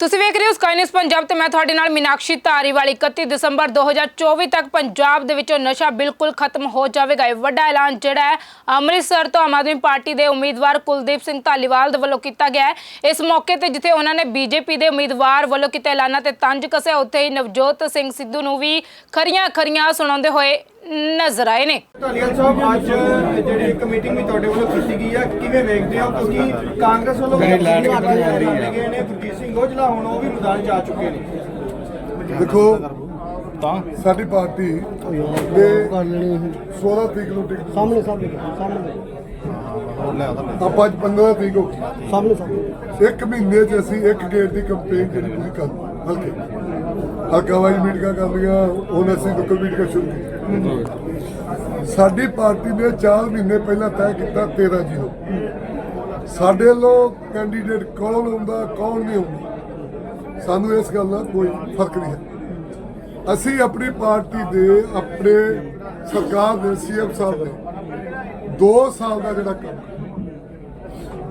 ਤੁਸੀਂ ਵੇਖ ਰਹੇ ਹੋ ਸਕਾਈ ਨਿਊਜ਼ ਪੰਜਾਬ ਤੇ ਮੈਂ ਤੁਹਾਡੇ ਨਾਲ ਮੀਨਾਕਸ਼ੀ ਧਾਰੀਵਾਲ 31 ਦਸੰਬਰ 2024 ਤੱਕ ਪੰਜਾਬ ਦੇ ਵਿੱਚੋਂ ਨਸ਼ਾ ਬਿਲਕੁਲ ਖਤਮ ਹੋ ਜਾਵੇਗਾ। ਇਹ ਵੱਡਾ ਐਲਾਨ ਜਿਹੜਾ ਹੈ ਅੰਮ੍ਰਿਤਸਰ ਤੋਂ ਆਮ ਆਦਮੀ ਪਾਰਟੀ ਦੇ ਉਮੀਦਵਾਰ ਕੁਲਦੀਪ ਸਿੰਘ ਧਾਲੀਵਾਲ ਦੇ ਵੱਲੋਂ ਕੀਤਾ ਗਿਆ ਹੈ। ਇਸ ਮੌਕੇ ਤੇ ਜਿੱਥੇ ਉਹਨਾਂ ਨੇ ਬੀਜੇਪੀ ਦੇ ਉਮੀਦਵਾਰ ਵੱਲੋਂ ਕੀਤੇ ਐਲਾਨਾਂ ਤੇ ਤੰਜ ਕੱਸਿਆ ਉੱਥੇ ਹੀ ਨਵਜੋਤ ਸਿੰਘ ਸਿੱਧੂ ਨੂੰ ਵੀ ਖਰੀਆਂ ਖਰੀਆਂ ਸੁਣਾਉਂਦੇ ਹੋਏ ਨਜ਼ਰ ਆਏ ਨੇ। ਧਾਲੀਵਾਲ ਸਾਹਿਬ ਅੱਜ ਜਿਹੜੀ ਇੱਕ ਮੀਟਿੰਗ ਵੀ ਤੁਹਾਡੇ ਵੱਲੋਂ ਕੀਤੀ ਗਈ ਹੈ ਕਿਵੇਂ ਵੇਖਦੇ ਹੋ? ਕਿਉਂਕਿ ਕਾਂਗਰਸ ਵੱਲੋਂ ਗਏ ਨੇ ਗੁਰਜੀਤ ਸਿੰਘ ਔਜਲਾ ਹੁਣ ਉਹ ਵੀ ਮੈਦਾਨ 'ਚ ਆ ਚੁੱਕੇ ਨੇ। ਦੇਖੋ ਤਾਂ? ਸਾਡੀ ਪਾਰਟੀ ਦੇ 16 ਤਰੀਕ ਨੂੰ ਟਿਕਟ ਸਾਹਮਣੇ ਸਾਹਮਣੇ ਸਾਹਮਣੇ। ਆਪਾਂ ਅੱਜ 15 ਤਰੀਕ ਹੋ ਗਈ। ਸਾਹਮਣੇ ਸਾਹਮਣੇ। ਇੱਕ ਮਹੀਨੇ 'ਚ ਅਸੀਂ ਇੱਕ ਗੇਟ ਦੀ ਕੰਪੇਨ ਜਿਹੜੀ ਪੂਰੀ ਕਰ ਹਲਕੇ। ਹਲਕਾ ਵਾਈ ਮੀਟਿੰਗਾਂ ਕਰ ਲਈਆਂ ਹੁਣ ਅਸੀਂ ਲੋਕਲ ਮੀਟਿੰਗਾਂ ਸ਼ੁਰੂ ਕੀਤੀਆਂ। ਸਾਡੀ ਪਾਰਟੀ ਨੇ 4 ਮਹੀਨੇ ਪਹਿਲਾਂ ਤੈਅ ਕੀਤਾ 13 ਜੀਰੋ। ਸਾਡੇ ਵੱਲੋਂ ਕੈਂਡੀਡੇਟ ਕੌਣ ਹੁੰਦਾ ਕੌਣ ਨਹੀਂ ਹੁੰਦਾ। ਸਾਨੂੰ ਇਸ ਗੱਲ ਦਾ ਕੋਈ ਫ਼ਰਕ ਨਹੀਂ ਹੈ। ਅਸੀਂ ਆਪਣੀ ਪਾਰਟੀ ਦੇ, ਆਪਣੇ ਸਰਕਾਰ ਦੇ ਸੀਐਮ ਸਾਹਿਬ ਨੇ 2 ਸਾਲ ਦਾ ਜਿਹੜਾ ਕੰਮ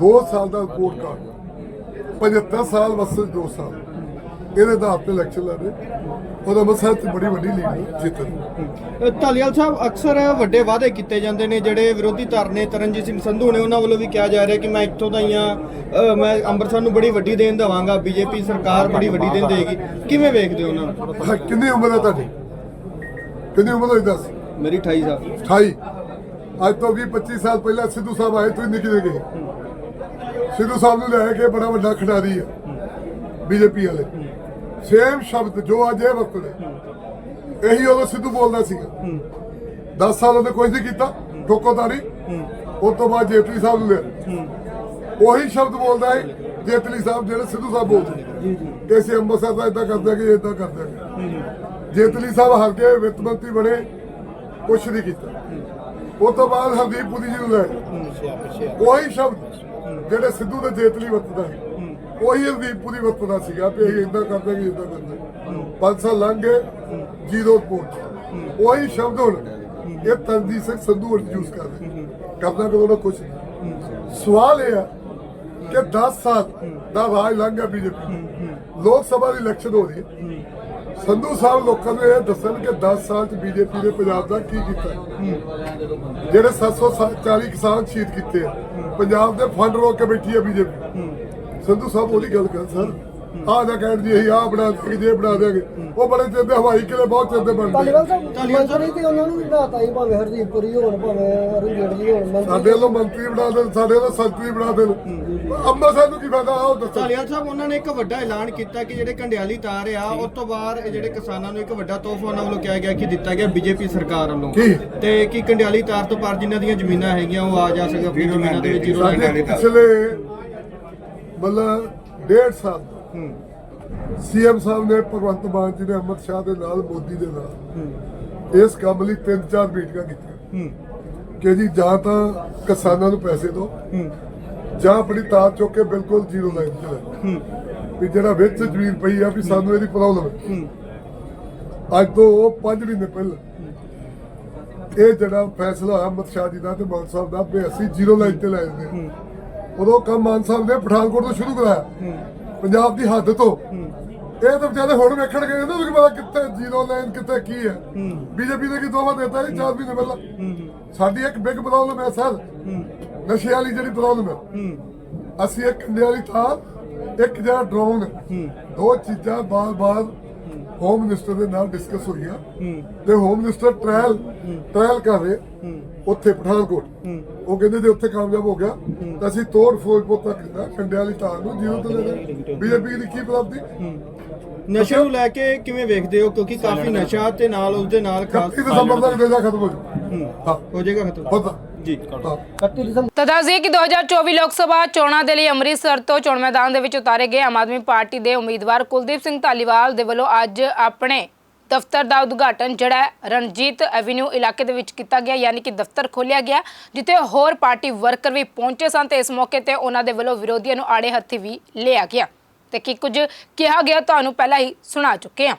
2 ਸਾਲ ਦਾ ਰਿਪੋਰਟ ਕਾਰਡ 75 ਸਾਲ ਵਸਲ 2 ਸਾਲ। ਇਹਦੇ ਆਧਾਰ ਤੇ ਇਲੈਕਸ਼ਨ ਲੜੇ ਉਹਦਾ ਮਸਲ ਚ ਬੜੀ ਵੱਡੀ ਲੀਡ ਜਿੱਤਣ ਧਾਲੀਵਾਲ ਸਾਹਿਬ ਅਕਸਰ ਵੱਡੇ ਵਾਅਦੇ ਕੀਤੇ ਜਾਂਦੇ ਨੇ ਜਿਹੜੇ ਵਿਰੋਧੀ ਧਿਰ ਨੇ ਤਰਨਜੀਤ ਸਿੰਘ ਸੰਧੂ ਨੇ ਉਹਨਾਂ ਵੱਲੋਂ ਵੀ ਕਿਹਾ ਜਾ ਰਿਹਾ ਕਿ ਮੈਂ ਇੱਥੋਂ ਦਾ ਹੀ ਆ ਮੈਂ ਅੰਮ੍ਰਿਤਸਰ ਨੂੰ ਬੜੀ ਵੱਡੀ ਦੇਣ ਦੇਵਾਂਗਾ ਬੀਜੇਪੀ ਸਰਕਾਰ ਬੜੀ ਵੱਡੀ ਦੇਣ ਦੇਗੀ ਕਿਵੇਂ ਵੇਖਦੇ ਹੋ ਉਹਨਾਂ ਨੂੰ? ਹਾਂ, ਕਿੰਨੀ ਉਮਰ ਹੈ ਤੁਹਾਡੀ? ਕਿੰਨੀ ਉਮਰ ਹੋਈ ਦੱਸ? ਮੇਰੀ 28 ਸਾਲ। 28 ਅੱਜ ਤੋਂ 20 25 ਸਾਲ ਪਹਿਲਾਂ ਸਿੱਧੂ ਸਾਹਿਬ ਆਏ ਤੁਸੀਂ ਨਿੱਕੇ ਜਿਹੇ ਸਿੱਧੂ ਸਾਹਿਬ ਨੂੰ ਲੈ ਕੇ ਬੜਾ ਵੱਡਾ ਖਿਡਾਰੀ ਆ ਬੀਜੇਪੀ ਵਾਲੇ। ਸੇਮ ਸ਼ਬਦ ਜੋ ਅੱਜ ਇਹ ਵਰਤਦੇ ਇਹੀ ਉਦੋਂ ਸਿੱਧੂ ਬੋਲਦਾ ਸੀਗਾ। 10 ਸਾਲ ਉਹਨੇ ਕੁਝ ਨਹੀਂ ਕੀਤਾ ਠੋਕੋਦਾਰੀ ਉਸ ਤੋਂ ਬਾਅਦ ਜੇਤਲੀ ਸਾਹਿਬ ਨੂੰ ਲਿਆ। ਉਹੀ ਸ਼ਬਦ ਬੋਲਦਾ ਹੈ ਜੇਤਲੀ ਸਾਹਿਬ ਜਿਹੜੇ ਸਿੱਧੂ ਸਾਹਿਬ ਬੋਲਦੇ ਜੀ ਜੀ। ਕਿ ਅਸੀਂ ਅੰਮ੍ਰਿਤਸਰ ਦਾ ਇਦਾਂ ਕਰਦੇ ਕਿ ਇਦਾਂ ਕਰਦੇ ਜੇਤਲੀ ਸਾਹਿਬ ਹਰ ਕੇ ਵਿੱਤ ਮੰਤਰੀ ਬਣੇ ਕੁਛ ਨਹੀਂ ਕੀਤਾ। ਉਸ ਤੋਂ ਬਾਅਦ ਹਰਦੀਪ ਪੁਰੀ ਜੀ ਨੂੰ ਲੈ ਉਹੀ ਸ਼ਬਦ ਜਿਹੜੇ ਸਿੱਧੂ ਦੇ ਜੇਤਲੀ ਵਰਤਦਾ ਹੈ। ਉਹੀ ਹਰਦੀਪ ਪੁਰੀ ਵਰਤਦਾ ਸੀਗਾ ਕਿ ਇਹ ਇਦਾਂ ਕਰਦੇ ਕਿ ਇਦਾਂ ਕਰਦੇ। ਪੰਜ ਸਾਲ ਲੰਘ ਗਏ ਜ਼ੀਰੋ ਪਹੁੰਚ ਉਹੀ ਸ਼ਬਦ ਹੁਣ ਇਹ ਤਨਜੀਤ ਸਿੰਘ ਸੰਧੂ ਹੁਣ ਯੂਜ਼ ਕਰਦੇ ਕਰਨਾ ਕਦੋਂ ਨਾ ਕੁਛ ਸਵਾਲ ਇਹ ਆ ਕਿ 10 ਸਾਲ ਦਾ ਰਾਜ ਲੰਘ ਗਿਆ ਬੀਜੇਪੀ ਲੋਕ ਸਭਾ ਦੀ ਇਲੈਕਸ਼ਨ ਹੋ ਰਹੀ ਹੈ। ਸੰਧੂ ਸਾਹਿਬ ਲੋਕਾਂ ਨੂੰ ਇਹ ਦੱਸਣ ਕਿ 10 ਸਾਲ ਚ ਬੀਜੇਪੀ ਨੇ ਪੰਜਾਬ ਦਾ ਕੀ ਕੀਤਾ। ਜਿਹੜੇ 740 ਕਿਸਾਨ ਸ਼ਹੀਦ ਕੀਤੇ ਆ, ਪੰਜਾਬ ਦੇ ਫੰਡ ਰੋਕ ਕੇ ਬੈਠੀ ਹੈ ਬੀਜੇਪੀ। ਸੰਧੂ ਸਾਹਿਬ ਉਹਦੀ ਗੱਲ ਕਰ ਸਰ। ਆਹ ਨਾ ਕਹਿਣ ਜੀ ਅਸੀਂ ਆਹ ਬਣਾ ਦਿਆਂਗੇ ਜੇ ਬਣਾ ਦਿਆਂਗੇ ਉਹ ਬੜੇ ਚਿਰ ਦੇ ਹਵਾਈ ਕਿਲੇ ਬਹੁਤ ਚਿਰ ਦੇ ਬਣਦੇ ਧਾਲੀਵਾਲ ਸਾਹਿਬ ਮੰਤਰੀ ਤੇ ਉਹਨਾਂ ਨੂੰ ਵੀ ਬਣਾਤਾ ਹੀ ਭਾਵੇਂ ਹਰਦੀਪ ਪੁਰੀ ਹੋਣ ਭਾਵੇਂ ਅਰੁਣ ਜੇਟਲੀ ਹੋਣ ਮੰਤਰੀ। ਸਾਡੇ ਵੱਲੋਂ ਮੰਤਰੀ ਬਣਾ ਦੇਣ ਸਾਡੇ ਵੱਲੋਂ ਸੰਤਰੀ ਬਣਾ ਦੇਣ। ਅੰਮ੍ਰਿਤਸਰ ਨੂੰ ਕੀ ਫਾਇਦਾ ਆਹ ਦੱਸੋ। ਧਾਲੀਵਾਲ ਸਾਹਿਬ ਉਹਨਾਂ ਨੇ ਇੱਕ ਵੱਡਾ ਐਲਾਨ ਕੀਤਾ ਕਿ ਜਿਹੜੇ ਕੰਡਿਆਲੀ ਤਾਰ ਆ ਉਸ ਤੋਂ ਬਾਅਦ ਇਹ ਜਿਹੜੇ ਕਿਸਾਨਾਂ ਨੂੰ ਇੱਕ ਵੱਡਾ ਤੋਹਫਾ ਉਹਨਾਂ ਵੱਲੋਂ ਕਿਹਾ ਗਿਆ ਕਿ ਦਿੱਤਾ ਗਿਆ ਬੀਜੇਪੀ ਸਰਕਾਰ ਵੱਲੋਂ। ਕੀ? ਤੇ ਕਿ ਕੰਡਿਆਲੀ ਤਾਰ ਤੋਂ ਪਾਰ ਜਿਨ੍ਹਾਂ ਦੀਆਂ ਜ਼ਮੀਨਾਂ ਹੈਗੀਆਂ ਉਹ ਆ ਜਾ ਸਕਣ ਆਪਣੀ ਜ਼ਮੀਨਾਂ ਦੇ ਵਿੱਚ ਸਾਡੇ ਪਿਛਲੇ ਮਤਲਬ ਡੇਢ ਸਾਲ ਸੀਐਮ ਸਾਹਿਬ ਨੇ ਭਗਵੰਤ ਮਾਨ ਜੀ ਨੇ ਅਮਰ ਸ਼ਾਹ ਦੇ ਨਾਲ ਮੋਦੀ ਦੇ ਨਾਲ ਇਸ ਕੰਮ ਲਈ ਤਿੰਨ ਚਾਰ ਮੀਟਿੰਗਾਂ ਕੀਤੀਆਂ। ਕਿ ਜੀ ਜਾਂ ਤਾਂ ਕਿਸਾਨਾਂ ਨੂੰ ਪੈਸੇ ਦਿਓ ਜਾਂ ਆਪਣੀ ਤਾਰ ਚੁੱਕ ਕੇ ਬਿਲਕੁਲ ਜ਼ੀਰੋ ਲਾਈਨ ਤੇ ਲੈ ਵੀ ਜਿਹੜਾ ਵਿੱਚ ਜ਼ਮੀਨ ਪਈ ਆ ਵੀ ਸਾਨੂੰ ਇਹਦੀ ਪ੍ਰੋਬਲਮ ਹੈ। ਅੱਜ ਤੋਂ 5 ਮਹੀਨੇ ਪਹਿਲਾਂ ਇਹ ਜਿਹੜਾ ਫੈਸਲਾ ਹੋਇਆ ਅਮਰ ਸ਼ਾਹ ਜੀ ਦਾ ਤੇ ਮਾਨ ਸਾਹਿਬ ਦਾ ਵੀ ਅਸੀਂ ਜ਼ੀਰੋ ਲਾਈਨ ਤੇ ਲੈ ਜਾਂਦੇ ਹਾਂ। ਉਦੋਂ ਕੰਮ ਮਾਨ ਸਾਹਿਬ ਨੇ ਪਠਾਨਕੋਟ ਤੋਂ ਸ਼ੁਰੂ ਕਰਾਇਆ। ਪੰਜਾਬ ਦੀ ਹੱਦ ਤੋਂ। ਇਹ ਤਾਂ ਵਿਚਾਰੇ ਹੁਣ ਵੇਖਣ ਗਏ ਨਾ ਪਤਾ ਕਿੱਥੇ ਜ਼ੀਰੋ ਲਾਈਨ ਕਿੱਥੇ ਕੀ ਹੈ। ਬੀਜੇਪੀ ਨੇ ਕੀ ਦੋਵਾ ਦਿੱਤਾ ਸੀ ਚਾਰ ਮਹੀਨੇ ਪਹਿਲਾਂ। ਸਾਡੀ ਇੱਕ ਬਿਗ ਪ੍ਰੋਬਲਮ ਹੈ ਸਰ। ਨਸ਼ੇ ਵਾਲੀ ਜਿਹੜੀ ਪ੍ਰੋਬਲਮ ਹੈ। ਅਸੀਂ ਇੱਕ ਕੰਡੇ ਵਾਲੀ ਥਾਂ ਇੱਕ ਜਿਹੜਾ ਡਰੋਨ ਦੋ ਚੀਜ਼ਾਂ ਬਾਰ-ਬਾਰ ਹੋਮ ਮਿਨਿਸਟਰ ਦੇ ਨਾਲ ਡਿਸਕਸ ਹੋਈਆਂ ਤੇ ਹੋਮ ਮਿਨਿਸਟਰ ਟ੍ਰਾਇਲ ਟ੍ਰਾਇਲ ਕਰ ਰਹੇ ਉੱਥੇ ਪਠਾਨਕੋਟ। ਉਹ ਕਹਿੰਦੇ ਜੇ ਉੱਥੇ ਕਾਮਯਾਬ ਹੋ ਗਿਆ ਤਾਂ ਅਸੀਂ ਤੋੜ ਫੋੜ ਤੱਕ ਦਾ ਕੰਡੇ ਵਾਲੀ ਥਾਂ ਨੂੰ ਜੀਰੋ ਤੇ ਲੈ ਬੀਜੇਪੀ ਦੀ ਕੀ ਪ੍ਰਾਪਤੀ? ਨਸ਼ੇ ਨੂੰ ਲੈ ਕੇ ਕਿਵੇਂ ਵੇਖਦੇ ਹੋ? ਕਿਉਂਕਿ ਕਾਫੀ ਨਸ਼ਾ ਤੇ ਨਾਲ ਉਸ ਦੇ ਨਾਲ ਖਾਸ 31 ਦਸੰਬਰ ਤੱਕ ਦੇਜਾ ਖਤਮ ਹੋ ਜਾਊ। ਹਾਂ। ਹੋ। ਜਾਏਗਾ ਖਤਮ। ਜੀ। ਹਾਂ 31 ਦਸੰਬਰ ਤਾਂ ਦੱਸ ਦਈਏ ਕਿ 2024 ਲੋਕ ਸਭਾ ਚੋਣਾਂ ਦੇ ਲਈ ਅੰਮ੍ਰਿਤਸਰ ਤੋਂ ਚੋਣ ਮੈਦਾਨ ਦੇ ਵਿੱਚ ਉਤਾਰੇ ਗਏ ਆਮ ਆਦਮੀ ਪਾਰਟੀ ਦੇ ਉਮੀਦਵਾਰ ਕੁਲਦੀਪ ਸਿੰਘ ਧਾਲੀਵਾਲ ਦੇ ਵੱਲੋਂ ਅੱਜ ਆਪਣੇ ਦਫ਼ਤਰ ਦਾ ਉਦਘਾਟਨ, ਜਿਹੜਾ ਹੈ, ਰਣਜੀਤ ਐਵੀਨਿਊ ਇਲਾਕੇ ਦੇ ਵਿੱਚ ਕੀਤਾ ਗਿਆ, ਯਾਨੀ ਕਿ ਦਫ਼ਤਰ ਖੋਲ੍ਹਿਆ ਗਿਆ, ਜਿੱਥੇ ਹੋਰ ਪਾਰਟੀ ਵਰਕਰ ਵੀ ਪਹੁੰਚੇ ਸਨ ਤੇ ਇਸ ਮੌਕੇ ਤੇ ਉਹਨਾਂ ਦੇ ਵੱਲੋਂ ਵਿਰੋਧੀਆਂ ਨੂੰ ਆੜੇ ਹੱਥੀ ਵੀ ਲਿਆ ਗਿਆ। ਤੇ ਕੀ ਕੁਝ ਕਿਹਾ ਗਿਆ, ਤੁਹਾਨੂੰ ਪਹਿਲਾਂ ਹੀ ਸੁਣਾ ਚੁੱਕੇ ਹਾਂ।